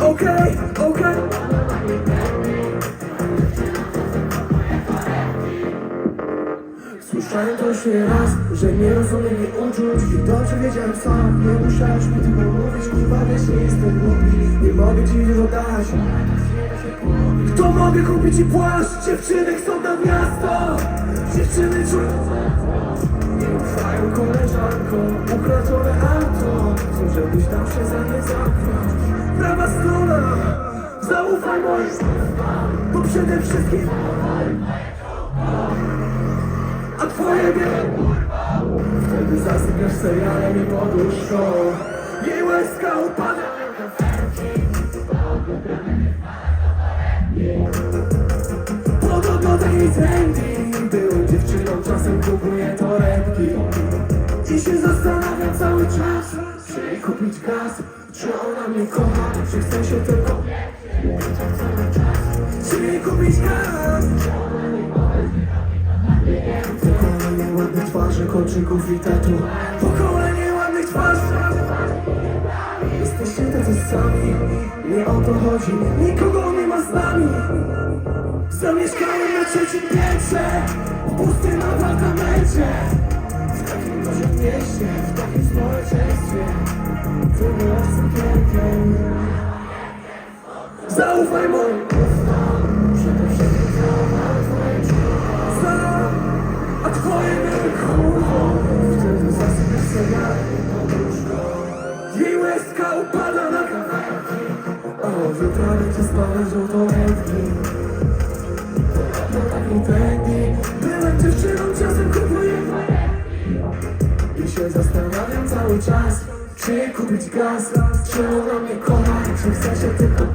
okej, okej. Słyszałem to już nie raz, że nie rozumiem jej uczuć. I dobrze wiedziałem sam, nie musiałeś mi tego mówić. Kurwa wiesz, nie jestem głupi, nie mogę ci dużo dać. Kto mogę kupić ci płaszcz? Dziewczyny chcą na miasto. Dziewczyny czują Nie ufają koleżankom. Ukradzione Chcą, żebyś tam się za nie zamknąć Prawa strona Zaufaj moim Bo przede wszystkim a twoje wie Wtedy zasypiasz serialem i poduszką Jej łezka upada Podobno takiej trendy Byłem dziewczyną, czasem kupuję torebki I się zastanawiam cały czas. Czy jej kupić gaz Czy ona mnie kocha? Czy chce się tylko Czy jej kupić gaz. Pokolenie ładnych twarzy, kolczyków i tatu. Pokolenie ładnych twarzy. Jesteście tacy sami. Nie o to chodzi. Nikogo nie ma z nami. Zamieszkałem na trzecim piętrze. W pustym apartamencie sukienkę Zaufaj moim ustom Przede wszystkim zaufaj twoim Znam A twoje były Wtedy zasypiasz serialem i poduszką Jej łezka upada na kawałki. A od jutra będzie spalać żołtoletki Do takiej trendy Byłem dziewczyną, zastanawiam cały czas Czy kupić gaz. Czy ona mnie kocha Czy chce się tylko